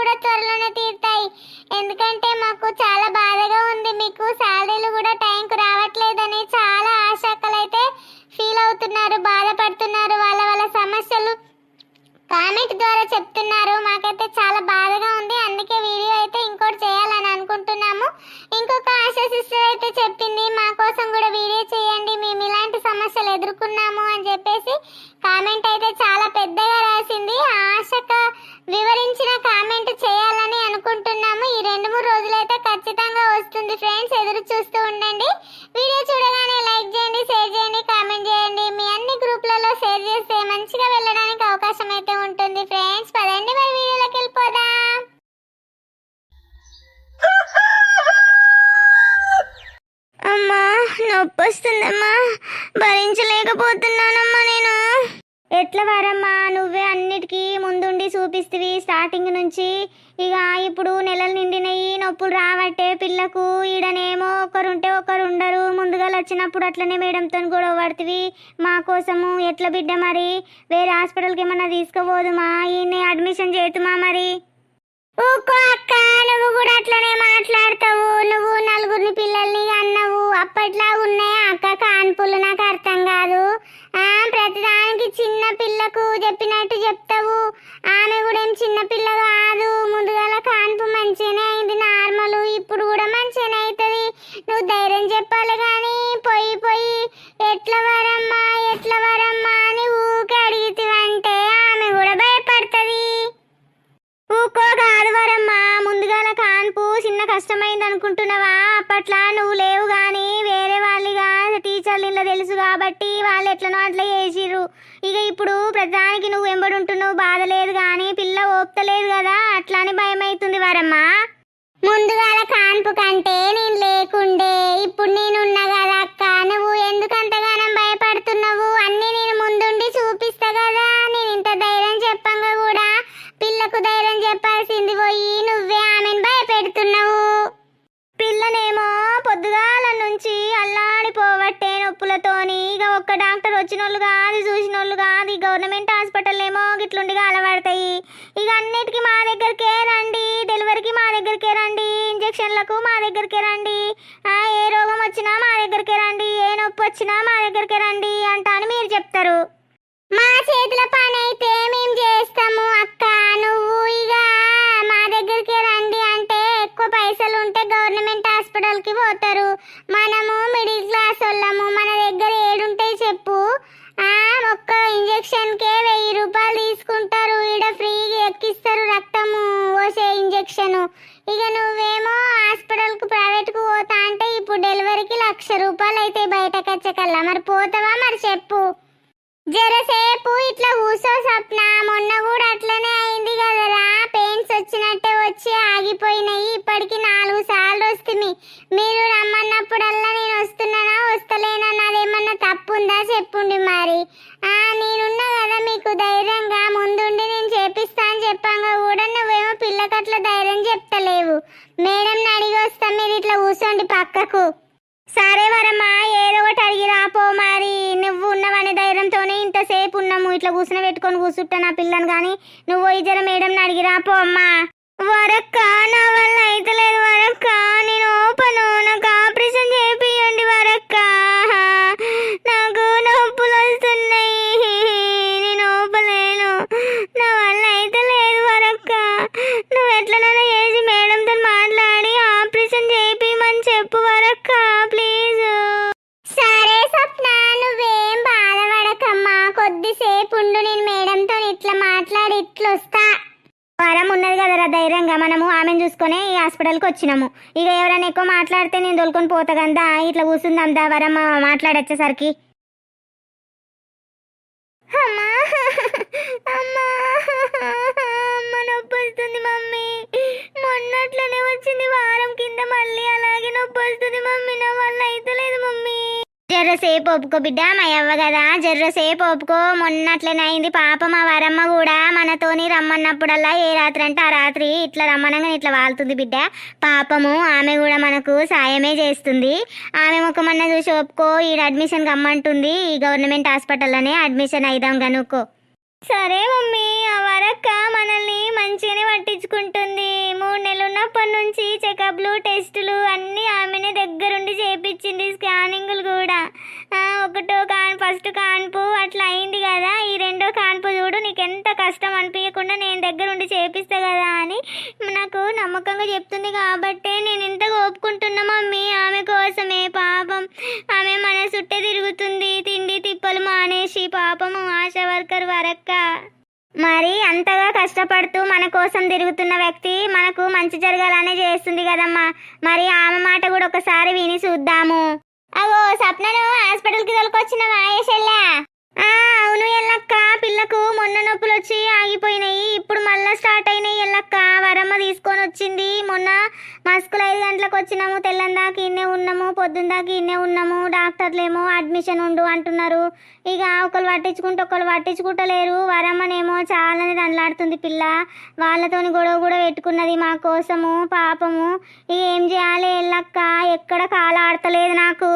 కూడా త్వరలోనే తీరుతాయి. ఎందుకంటే మాకు చాలా సమస్యలు అని చెప్పేసి కామెంట్ అయితే చాలా పెద్దగా రాసింది. ఆశక వివరించిన కామెంట్ చేయాలని అనుకుంటున్నాము. ఈ రెండు మూడు రోజులైతే ఖచ్చితంగా వస్తుంది ఫ్రెండ్స్. ఎదురు చూస్తూ ఉండండి. వీడియో చూడగానే లైక్ చేయండి షేర్ చేయండి కామెంట్ చేయండి. మీ అన్ని గ్రూప్లలో షేర్ చేస్తే మంచిగా వెళ్ళడానికి అవకాశం అయితే ఉంటుంది ఫ్రెండ్స్. పదండి. నొప్పి వస్తుందమ్మా భరించలేకపోతున్నానమ్మా నేను. ఎట్లా వారమ్మా నువ్వే అన్నిటికీ ముందుండి చూపిస్తివి స్టార్టింగ్ నుంచి. ఇక ఇప్పుడు నెలలు నిండినయి నొప్పులు రావట్టే పిల్లకు. ఈడనేమో ఒకరుంటే ఒకరు ఉండరు ముందుగా వచ్చినప్పుడు అట్లనే మేడంతో గొడవ పడుతుంది మా కోసము ఎట్లా బిడ్డ మరి? వేరే హాస్పిటల్కి ఏమన్నా తీసుకోబోదుమా ఈయన్ని అడ్మిషన్ చేతుమా మరి? ఊకో అక్క నువ్వు కూడా అట్లనే మాట్లాడతావు. నువ్వు నలుగురిని పిల్లల్ని అన్నావు. అప్పట్లా ఉన్నాయా అక్క? కాన్పులు నాకు అర్థం కాదు. ఆ ప్రతిదానికి చిన్న పిల్లకు చెప్పినట్టు చెప్తావు. ఆమె కూడా ఏం చిన్న పిల్ల కాదు. ముందుగాల కాన్పు మంచిగానే అయింది. నార్మల్ ఇప్పుడు కూడా మంచిగానే అవుతుంది. నువ్వు ధైర్యం చెప్పాలి కానీ పోయి పోయి ఎట్లా వరమ్మా ఎట్లా వరమ్మా అని ఊకే అడిగితివంటే ఆమె కూడా భయపడుతుంది ఊకో కాదు వరమ్మా ముందుగాల కాన్పు చిన్న కష్టమైంది అనుకుంటున్నావా? అప్పట్లా నువ్వు లేవు కానీ వేరే వాళ్ళిగా టీచర్లు ఇలా తెలుసు కాబట్టి వాళ్ళు ఎట్లనో అట్లా చేసిర్రు? ఇక ఇప్పుడు ప్రతిదానికి నువ్వు వెంబడుంటున్నావు బాధ లేదు కానీ పిల్ల ఓపుతలేదు కదా? అట్లానే భయం అవుతుంది వరమ్మా ముందుగాల కాన్పు కంటే నేను లేకుండే ఇప్పుడు నేనున్నగా ఒక్క డాక్టర్ వచ్చిన వాళ్ళు కాదు చూసిన వాళ్ళు కాదు గవర్నమెంట్ హాస్పిటల్ ఏమో గిట్లుండిగా అలవాడతాయి ఇక అన్నిటికీ మా దగ్గరికే రండి డెలివరీకి మా దగ్గరికే రండి ఇంజక్షన్లకు మా దగ్గరికే రండి. ఏ రోగం వచ్చినా మా దగ్గరికే రండి ఏ నొప్పి వచ్చినా మా దగ్గరికే రండి అంట అని మీరు చెప్తారు. మా చేతుల పని అయితే మేము చేస్తాము అక్క నువ్వు ఇక మా దగ్గరికి రండి అంటే ఎక్కువ పైసలు ఉంటే లక్ష రూపాయలు అయితే బయటకు వచ్చకల్లా మరి పోతావా మరి చెప్పు. జరసేపు ఇట్లా కూసో సప్న. మొన్న కూడా అట్లనే అయింది కదరా. పెయిన్స్ వచ్చినట్టే వచ్చి ఆగిపోయినాయి. ఇప్పటికి నాలుగు సార్లు వస్తుంది. మీరు రమ్మన్నప్పుడల్లా నేను వస్తున్నానా వస్తలేనా నాదేమన్నా తప్పు ఉందా చెప్పుండి మరి. ఆ నేనున్నా కదా మీకు ధైర్యంగా. ముందుండి నేను చేపిస్తా అని చెప్పాను కూడా నువ్వేమో పిల్లకట్ల ధైర్యం చెప్తలేవు. మేడం అడిగి వస్తా మీరు ఇట్లా కూర్చోండి పక్కకు. పో మరి నువ్వు ఉన్నవనే ధైర్యంతోనే ఇంతసేపు ఉన్నాము. ఇట్లా కూర్చుని పెట్టుకొని కూర్చుంటా నా పిల్లని కానీ నువ్వు ఇద్దర మేడం అడిగి రాపో అమ్మా. వరక్క నా వల్ల అయితలేదు వరక్క. నేను ఓపను నాకు ఆపరేషన్ చేపియండి వరక్క. నాకు నొప్పులు వస్తున్నాయి. నేను ఓపలేను. నా వల్ల అయితలేదు వరక్క. నువ్వు ఎట్లనైనా వచ్చినాము. ఇక ఎవరైనా ఎక్కువ మాట్లాడితే నేను దొలుకొని పోతా కదా ఇట్లా కూర్చుందాం దా వరమ్మ మాట్లాడొచ్చేసరికి. మమ్మీ. మొన్నట్లనే వచ్చింది వారం కింద మళ్ళీ అలాగే నొప్పి వస్తుంది మమ్మీ. జర్రసేపు ఒప్పుకో బిడ్డ మా అవ్వ కదా జర్రసేపు ఒప్పుకో. మొన్నట్లనే అయింది పాప మా వరమ్మ కూడా మనతోని రమ్మన్నప్పుడల్లా ఏ రాత్రి అంటే ఆ రాత్రి ఇట్లా రమ్మనంగా ఇట్లా వాళ్తుంది బిడ్డ. పాపము ఆమె కూడా మనకు సాయమే చేస్తుంది. ఆమె ముఖమన్న చూసి ఒప్పుకో. ఈ అడ్మిషన్ కమ్మంటుంది ఈ గవర్నమెంట్ హాస్పిటల్లోనే అడ్మిషన్ అయిదాం కనుక్కో సరే మమ్మీ ఆ వరక్క మనల్ని మంచిగానే పట్టించుకుంటుంది. మూడు నెలలు ఉన్నప్పటి నుంచి చెకప్లు టెస్టులు అన్నీ ఆమెనే దగ్గరుండి చేపించింది స్కానింగ్లు కూడా. ఆ, ఒకటో కాన్ ఫస్ట్ కాన్పు అట్లా అయింది కదా. ఈ రెండో కాన్పు చూడు నీకు ఎంత కష్టం అనిపించకుండా నేను దగ్గరుండి చేపిస్తా కదా అని నాకు నమ్మకంగా చెప్తుంది కాబట్టే నేను ఇంత ఒప్పుకుంటున్నా మమ్మీ. ఆమె కోసమే పాపం. ఆమె మన చుట్టే తిరుగుతుంది తిండి తిప్పలు మానేసి పాపము ఆశా వర్కర్ వరక్క మరి అంతగా కష్టపడుతూ మన కోసం తిరుగుతున్న వ్యక్తి మనకు మంచి జరగాలనే చేస్తుంది కదమ్మా. మరి ఆమె మాట కూడా ఒకసారి విని చూద్దాము. అగో సప్నను హాస్పిటల్కి తోలుకొచ్చిన మాయేషెల్లా అవును ఎల్లక్క. పిల్లకు మొన్న నొప్పులు వచ్చి ఆగిపోయినాయి. ఇప్పుడు మళ్ళా స్టార్ట్ అయినాయి ఎల్లక్క. వరమ్మ తీసుకొని వచ్చింది. మొన్న మస్కులు ఐదు గంటలకు వచ్చినాము. తెల్లని దాకా ఇన్నే ఉన్నాము. పొద్దున్న దాకా ఇన్నే ఉన్నాము. డాక్టర్లేమో అడ్మిషన్ ఉండు అంటున్నారు. ఇక ఒకరు పట్టించుకుంటే ఒకరు పట్టించుకుంటలేరు. వరమ్మనేమో చాలానే దండలాడుతుంది పిల్ల. వాళ్ళతోని గొడవ కూడా పెట్టుకున్నది మా కోసము పాపము. ఇక ఏం చేయాలి ఎల్లక్క? ఎక్కడ కాలు ఆడతలేదు నాకు.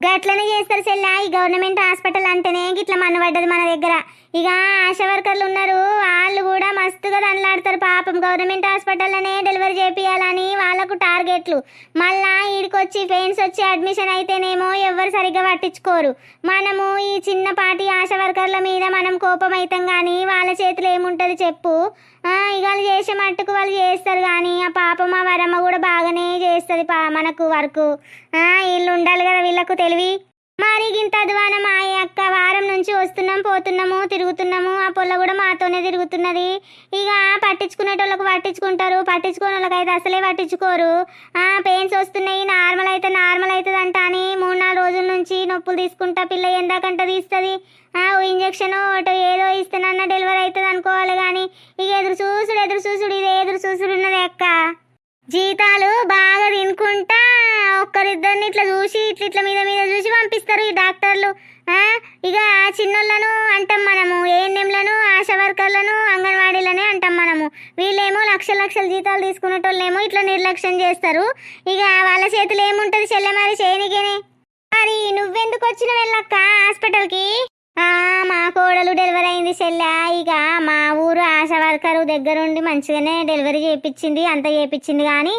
గట్లనే చేస్తారు చెల్లా. ఈ గవర్నమెంట్ హాస్పిటల్ అంటేనే గిట్లా మనబడ్డది మన దగ్గర. ఇక ఆశా వర్కర్లు ఉన్నారు. వాళ్ళు కూడా మస్తుగా దండలాడతారు పాపం గవర్నమెంట్ హాస్పిటల్లోనే డెలివరీ చేపియాలని వాళ్ళకు టార్గెట్లు. మళ్ళా ఈడికొచ్చి ఫెయిన్స్ వచ్చి అడ్మిషన్ అయితేనేమో ఎవరు సరిగ్గా పట్టించుకోరు. మనము ఈ చిన్నపాటి ఆశా వర్కర్ల మీద మనం కోపం అవుతాం కానీ వాళ్ళ చేతిలో ఏముంటుంది చెప్పు. ఇవాళ చేసే మట్టుకు వాళ్ళు చేస్తారు కానీ ఆ పాప మా వరమ్మ కూడా బాగానే చేస్తుంది పా మనకు వర్క్. వీళ్ళు ఉండాలి కదా వీళ్ళకు తెలివి. మరి గింత అధ్వానం ఆ అక్క వారం నుంచి వస్తున్నాం పోతున్నాము తిరుగుతున్నాము. ఆ పొల్ల కూడా మాతోనే తిరుగుతున్నది. ఇక పట్టించుకునేటోళ్ళకు పట్టించుకుంటారు. పట్టించుకునే వాళ్ళకైతే అసలే పట్టించుకోరు. ఆ పెయిన్స్ వస్తున్నాయి. నార్మల్ అయితే నార్మల్ అవుతుంది అంట అని మూడు నాలుగు రోజుల నుంచి నొప్పులు తీసుకుంటా పిల్ల ఎందాకంట తీస్తుంది. ఆ ఇంజక్షన్ ఒకటో ఏదో ఇస్తానన్న డెలివరీ అవుతుంది అనుకోవాలి కానీ ఇక ఎదురు చూసుడు ఎదురు చూసుడు ఇది ఎదురు చూసుడు ఉన్నది అక్క. జీతాలు బాగా తినుకుంటా ఒక్కరిద్దరిని ఇట్లా చూసి ఇట్లా ఇట్లా మీద మీద చూసి పంపిస్తారు ఈ డాక్టర్లు. ఇక చిన్నోళ్ళను అంటాం మనము ఏఎన్ఎంలను ఆశా వర్కర్లను అంగన్వాడీలనే అంటాం మనము. వీళ్ళేమో లక్ష లక్షల జీతాలు తీసుకునేటోళ్ళేమో ఇట్లా నిర్లక్ష్యం చేస్తారు. ఇక వాళ్ళ చేతులు ఏముంటుంది చెల్లె మరి చేయనికేనే మరి నువ్వెందుకు వచ్చిన వెళ్ళక్క హాస్పిటల్కి? మా కోడలు డెలివరీ అయింది చెల్లె. ఇక మా ఊరు ఆశా వర్కరు దగ్గరుండి మంచిగానే డెలివరీ చేయించింది అంత చేయించింది కానీ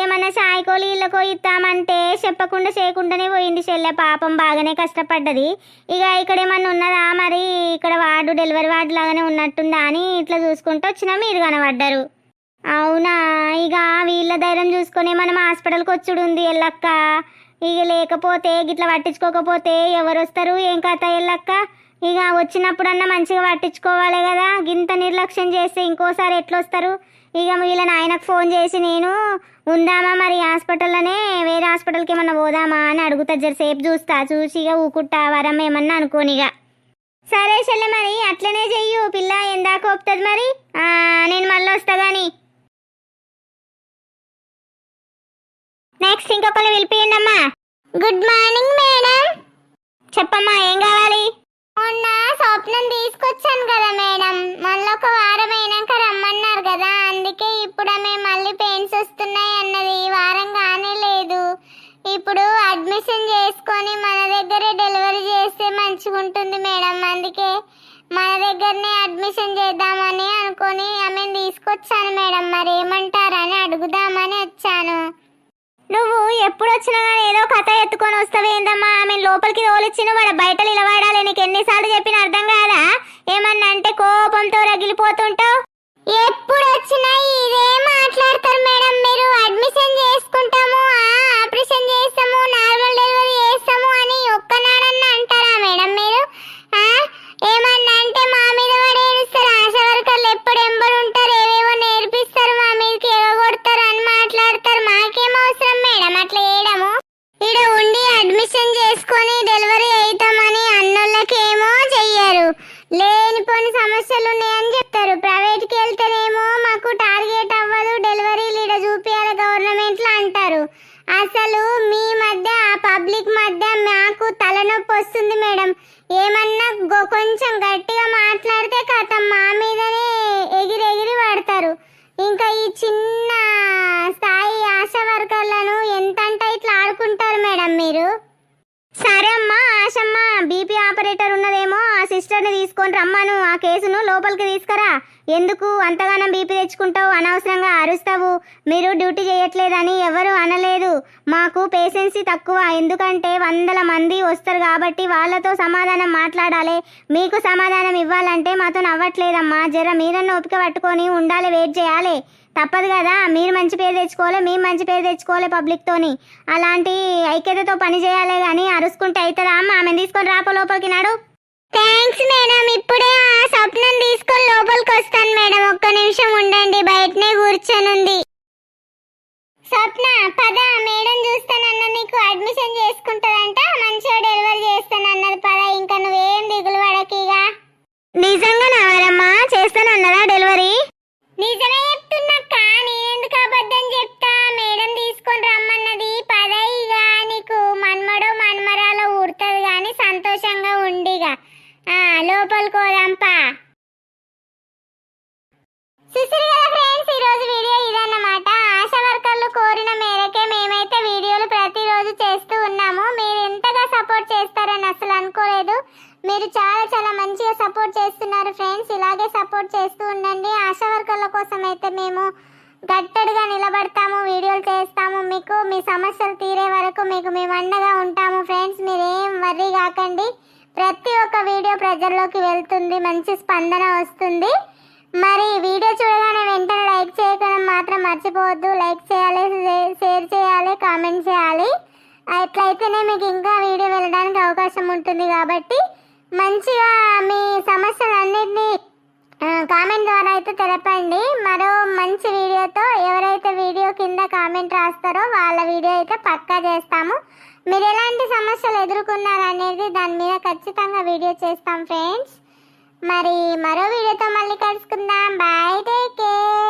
ఏమన్నా సాయికోలు ఇళ్ళకో ఇస్తామంటే చెప్పకుండా చేయకుండానే పోయింది చెల్లె. పాపం బాగానే కష్టపడ్డది. ఇక ఇక్కడ ఏమన్నా ఉన్నదా మరి? ఇక్కడ వార్డు డెలివరీ వార్డు లాగానే ఉన్నట్టుందా అని ఇట్లా చూసుకుంటూ వచ్చినా మీరు కనబడ్డారు. అవునా? ఇక వీళ్ళ ధైర్యం చూసుకొని మనం హాస్పిటల్కి వచ్చుడు ఉంది ఎల్లక్క. ఇక లేకపోతే గిట్లా పట్టించుకోకపోతే ఎవరు వస్తారు? ఏం కథ ఎల్లక్క? ఇక వచ్చినప్పుడన్నా మంచిగా పట్టించుకోవాలి కదా. ఇంత నిర్లక్ష్యం చేస్తే ఇంకోసారి ఎట్లొస్తారు? ఇక వీళ్ళని ఆయనకు ఫోన్ చేసి నేను ఉందామా మరి హాస్పిటల్లోనే? వేరే హాస్పిటల్కి ఏమన్నా పోదామా అని అడుగుతా జరసేపు చూస్తా చూసి ఇక ఊకుట్టా వరం ఏమన్నా అనుకోనిగా సరే చెల్లె మరి అట్లనే చెయ్యు పిల్ల ఎందాక ఒప్పుతుంది మరి? నేను మళ్ళీ వస్తా కానీ నెక్స్ట్ ఇంకొకరు పిలిపియండి గుడ్ మార్నింగ్ మేడం చెప్పమ్మా ఏం కావాలి? మొన్న స్వప్నం తీసుకొచ్చాను కదా మేడం మళ్ళీ ఒక వారం అయినాక రమ్మన్నారు కదా అందుకే ఇప్పుడు ఆమె మళ్ళీ పెయిన్స్ వస్తున్నాయి అన్నది. ఈ వారం కానీ లేదు. ఇప్పుడు అడ్మిషన్ చేసుకొని మన దగ్గరే డెలివరీ చేస్తే మంచిగా ఉంటుంది మేడం అందుకే మన దగ్గరనే అడ్మిషన్ చేద్దామని అనుకొని ఆమెను తీసుకొచ్చాను మేడం మరి ఏమంటారని అడుగుదామని వచ్చాను. నువ్వు ఎప్పుడు వచ్చినా కానీ ఏదో కథ ఎత్తుకొని వస్తావేందమ్మా ఆమె లోపలికి తోలిచ్చిన వాడు బయట నిలబడాలి. నీకు ఎన్నిసార్లు చెప్పిన అర్థం కాదా? ఏమన్నా అంటే కోపంతో రగిలిపోతుంటావు? ఎప్పుడు వచ్చినా ఇదే మాట్లాడతారు మేడం. మీరు అడ్మిషన్ చేసుకుంటాము ఆపరేషన్ చేస్తాము నార్మల్ డెలివరీ చేస్తాము అని ఒక్కనాడన్నా అంటారా మేడం మీరు? ఏమన్నా తలనొప్పి వస్తుంది మేడం. ఏమన్నా కొంచెం గట్టిగా మాట్లాడితే కథ మా మీదనే ఎగిరి ఎగిరి పడతారు. ఇంకా ఈ చిన్న స్థాయి ఆశ వర్కర్లను ఎంతంటే ఇట్లా ఆడుకుంటారు మేడం మీరు? సరే అమ్మా ఆశమ్మ. బీపీ ఆపరేటర్ ఉన్నదేమో ఆ సిస్టర్ని తీసుకొని రమ్మను. ఆ కేసును లోపలికి తీసుకురా. ఎందుకు అంతగానం బీపీ తెచ్చుకుంటావు? అనవసరంగా అరుస్తావు? మీరు డ్యూటీ చేయట్లేదని ఎవరు అనలేదు. మాకు పేషెన్సీ తక్కువ. ఎందుకంటే వందల మంది వస్తారు కాబట్టి వాళ్ళతో సమాధానం మాట్లాడాలి. మీకు సమాధానం ఇవ్వాలంటే మాతో నవ్వట్లేదమ్మా. జర మీరన్న ఓపిక పట్టుకొని ఉండాలి వెయిట్ చేయాలి. తప్పదు కదా. మీరు మంచి పేరు తెచ్చుకోవాలి మేము మంచి పేరు తెచ్చుకోవాలి పబ్లిక్తోని అలాంటి ఐక్యతతో పని చేయాలి కానీ అరుసుకుంటే అవుతుందా అమ్మ ఆమె తీసుకొని రాపో లోపలికి నాడు. థ్యాంక్స్ మేడం ఇప్పుడే ఆ స్వప్నం తీసుకొని లోపలికి వస్తాను మేడం ఒక్క నిమిషం ఉండండి. బయటనే కూర్చొనుంది. స్వప్న పద. మేడం చూస్తానన్న నీకు అడ్మిషన్ చేసుకుంటారంట మంచిగా డెలివరీ చేస్తానన్నది. పద ఇంకా నువ్వేం దిగులు పడకిగా నిజంగా నావరమ్మా చేస్తానన్నదా డెలివరీ నిజమే ఇలాగే సపోర్ట్ చేస్తూ ఉండండి. ఆశా వర్కర్ల కోసం అయితే మేము గట్టడిగా నిలబడతాము వీడియోలు చేస్తాము. మీకు మీ సమస్యలు తీరే వరకు మీకు మేము అండగా ఉంటాము ఫ్రెండ్స్. మీరేం వర్రీ కాకండి. ప్రతి ఒక్క వీడియో ప్రజల్లోకి వెళ్తుంది మంచి స్పందన వస్తుంది. మరి వీడియో చూడగానే వెంటనే లైక్ చేయడం మాత్రం మర్చిపోవద్దు. లైక్ చేయాలి షేర్ చేయాలి కామెంట్ చేయాలి. అట్లయితేనే మీకు ఇంకా వీడియో వెళ్ళడానికి అవకాశం ఉంటుంది కాబట్టి మంచిగా మీ సమస్యలన్నింటినీ కామెంట్ ద్వారా అయితే తెలపండి. మరో మంచి వీడియోతో ఎవరైతే వీడియో కింద కామెంట్ రాస్తారో వాళ్ళ వీడియో అయితే పక్కా చేస్తాము. మీరు ఎలాంటి సమస్యలు ఎదుర్కొన్నారు అనేది దాని మీద ఖచ్చితంగా వీడియో చేస్తాం ఫ్రెండ్స్ మరి మరో వీడియోతో మళ్ళీ కలుసుకుందాం. Bye take care